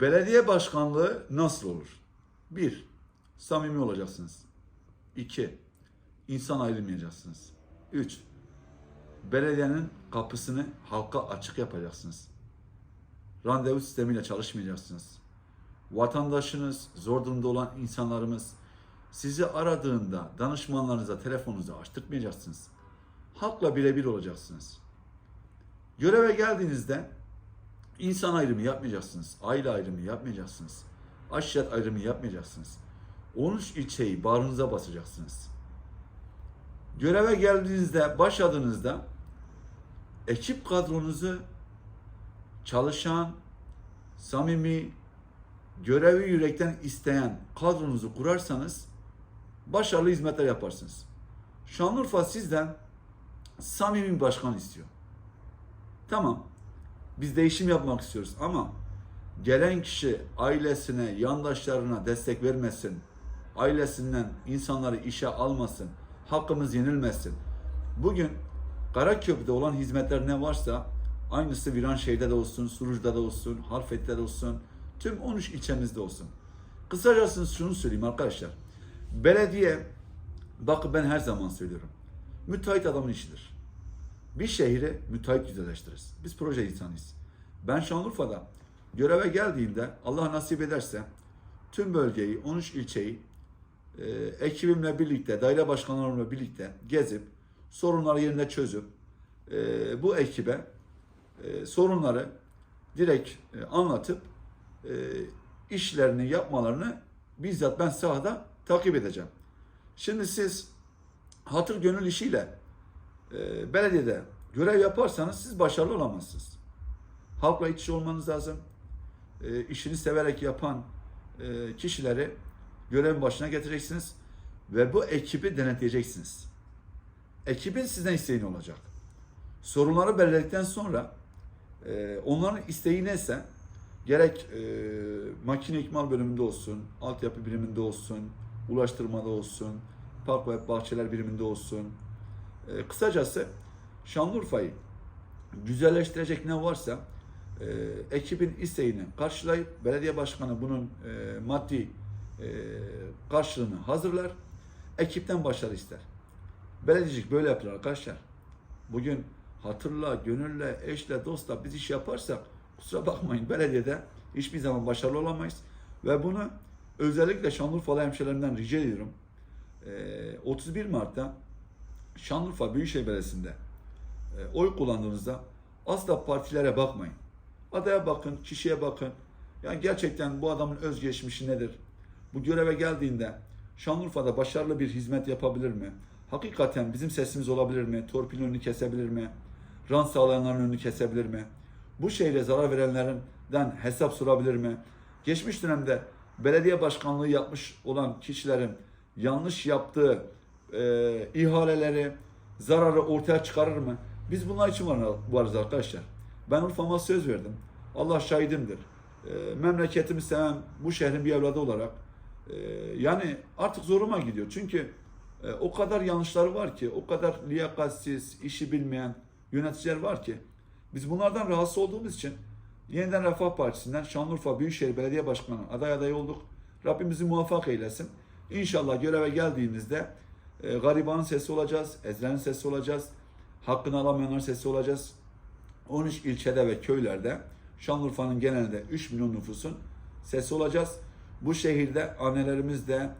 belediye başkanlığı nasıl olur? Bir, samimi olacaksınız. İki, insan ayrılmayacaksınız. Üç, belediyenin kapısını halka açık yapacaksınız. Randevu sistemiyle çalışmayacaksınız. Vatandaşınız, zor durumda olan insanlarımız sizi aradığında danışmanlarınıza telefonunuzu açtırtmayacaksınız. Halkla birebir olacaksınız. Göreve geldiğinizde insan ayrımı yapmayacaksınız. Aile ayrımı yapmayacaksınız. Aşiret ayrımı yapmayacaksınız. 13 ilçeyi bağrınıza basacaksınız. Göreve geldiğinizde, başladığınızda ekip kadronuzu çalışan, samimi, görevi yürekten isteyen kadronuzu kurarsanız başarılı hizmetler yaparsınız. Şanlıurfa sizden samimi başkan istiyor. Tamam. Biz değişim yapmak istiyoruz ama gelen kişi ailesine, yandaşlarına destek vermesin. Ailesinden insanları işe almasın. Hakkımız yenilmesin. Bugün Karaköprü'de olan hizmetler ne varsa aynısı Viranşehir'de de olsun, Suruç'ta da olsun, Harfet'te de olsun, tüm 13 ilçemizde olsun. Kısacası şunu söyleyeyim arkadaşlar. Belediye, bakın ben her zaman söylüyorum. Müteahhit adamın işidir. Bir şehri müteahhit güzelleştiririz. Biz proje insanıyız. Ben Şanlıurfa'da göreve geldiğimde Allah nasip ederse tüm bölgeyi, 13 ilçeyi e, ekibimle birlikte, daire başkanlarımla birlikte gezip sorunları yerinde çözüp e, bu ekibe e, sorunları direkt e, anlatıp e, işlerini yapmalarını bizzat ben sahada takip edeceğim. Şimdi siz hatır gönül işiyle e, belediyede görev yaparsanız siz başarılı olamazsınız. Halkla iç içe olmanız lazım. E, işini severek yapan e, kişileri görevin başına getireceksiniz ve bu ekibi denetleyeceksiniz. Ekibin sizden isteği ne olacak? Sorunları belirledikten sonra e, onların isteği neyse gerek e, makine ikmal bölümünde olsun, altyapı biriminde olsun, ulaştırmada olsun, park ve bahçeler biriminde olsun. E, kısacası Şanlıurfa'yı güzelleştirecek ne varsa e, ekibin isteğini karşılayıp belediye başkanı bunun e, maddi e, karşılığını hazırlar. Ekipten başarı ister. Belediyecilik böyle yapılır arkadaşlar. Bugün hatırla, gönülle, eşle, dostla biz iş yaparsak kusura bakmayın belediyede hiçbir zaman başarılı olamayız. Ve bunu özellikle Şanlıurfalı hemşehrilerimden rica ediyorum. Ee, 31 Mart'ta Şanlıurfa Büyükşehir Belediyesi'nde e, oy kullandığınızda asla partilere bakmayın. Adaya bakın, kişiye bakın. Yani gerçekten bu adamın özgeçmişi nedir? Bu göreve geldiğinde Şanlıurfa'da başarılı bir hizmet yapabilir mi? Hakikaten bizim sesimiz olabilir mi? Torpilin önünü kesebilir mi? Rant sağlayanların önünü kesebilir mi? Bu şehre zarar verenlerinden hesap sorabilir mi? Geçmiş dönemde belediye başkanlığı yapmış olan kişilerin yanlış yaptığı e, ihaleleri, zararı ortaya çıkarır mı? Biz bunlar için var- varız arkadaşlar. Ben Urfa'ma söz verdim. Allah şahidimdir. E, memleketimi seven bu şehrin bir evladı olarak e, yani artık zoruma gidiyor. Çünkü e, o kadar yanlışları var ki, o kadar liyakatsiz, işi bilmeyen yöneticiler var ki biz bunlardan rahatsız olduğumuz için yeniden Refah Partisi'nden Şanlıurfa Büyükşehir Belediye Başkanı aday adayı olduk. Rabbimizi muvaffak eylesin. İnşallah göreve geldiğimizde e, garibanın sesi olacağız, ezilenin sesi olacağız, hakkını alamayanların sesi olacağız. 13 ilçede ve köylerde Şanlıurfa'nın genelinde 3 milyon nüfusun sesi olacağız. Bu şehirde annelerimiz de,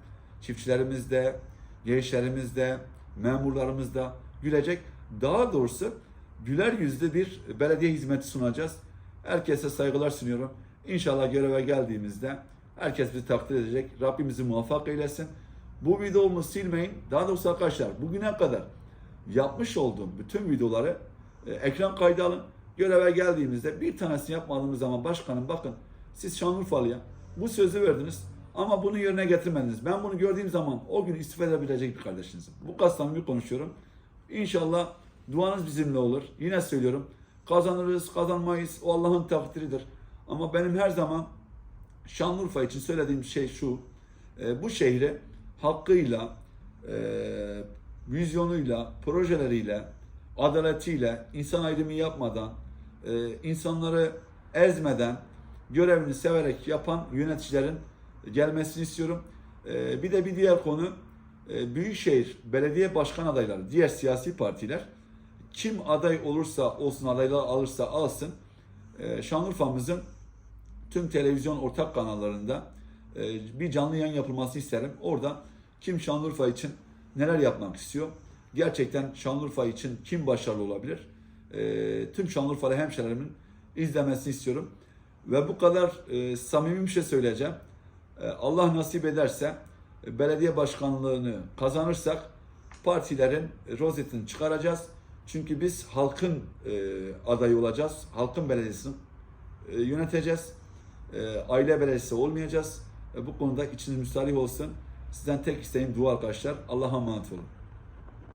çiftçilerimiz de, gençlerimiz de, memurlarımız da gülecek. Daha doğrusu güler yüzlü bir belediye hizmeti sunacağız. Herkese saygılar sunuyorum. İnşallah göreve geldiğimizde herkes bizi takdir edecek. Rabbimizi muvaffak eylesin. Bu videomu silmeyin. Daha doğrusu arkadaşlar bugüne kadar yapmış olduğum bütün videoları e, ekran kaydı alın. Göreve geldiğimizde bir tanesini yapmadığımız zaman başkanım bakın siz Şanlıurfalı'ya bu sözü verdiniz ama bunu yerine getirmediniz. Ben bunu gördüğüm zaman o gün istifa edebilecek bir kardeşinizim. Bu kadar samimi konuşuyorum. İnşallah duanız bizimle olur. Yine söylüyorum kazanırız kazanmayız o Allah'ın takdiridir. Ama benim her zaman Şanlıurfa için söylediğim şey şu. e, bu şehri hakkıyla, e, vizyonuyla, projeleriyle, adaletiyle, insan ayrımı yapmadan, e, insanları ezmeden, görevini severek yapan yöneticilerin gelmesini istiyorum. Ee, bir de bir diğer konu e, Büyükşehir Belediye Başkan adayları, diğer siyasi partiler kim aday olursa olsun adaylar alırsa alsın e, Şanlıurfa'mızın tüm televizyon ortak kanallarında e, bir canlı yayın yapılması isterim. Orada kim Şanlıurfa için neler yapmak istiyor? Gerçekten Şanlıurfa için kim başarılı olabilir? E, tüm Şanlıurfalı hemşerilerimin izlemesini istiyorum. Ve bu kadar e, samimi bir şey söyleyeceğim. E, Allah nasip ederse e, belediye başkanlığını kazanırsak partilerin rozetini çıkaracağız. Çünkü biz halkın e, adayı olacağız. Halkın belediyesini e, yöneteceğiz. E, aile belediyesi olmayacağız. E, bu konuda içiniz müsterih olsun. Sizden tek isteğim dua arkadaşlar. Allah'a emanet olun.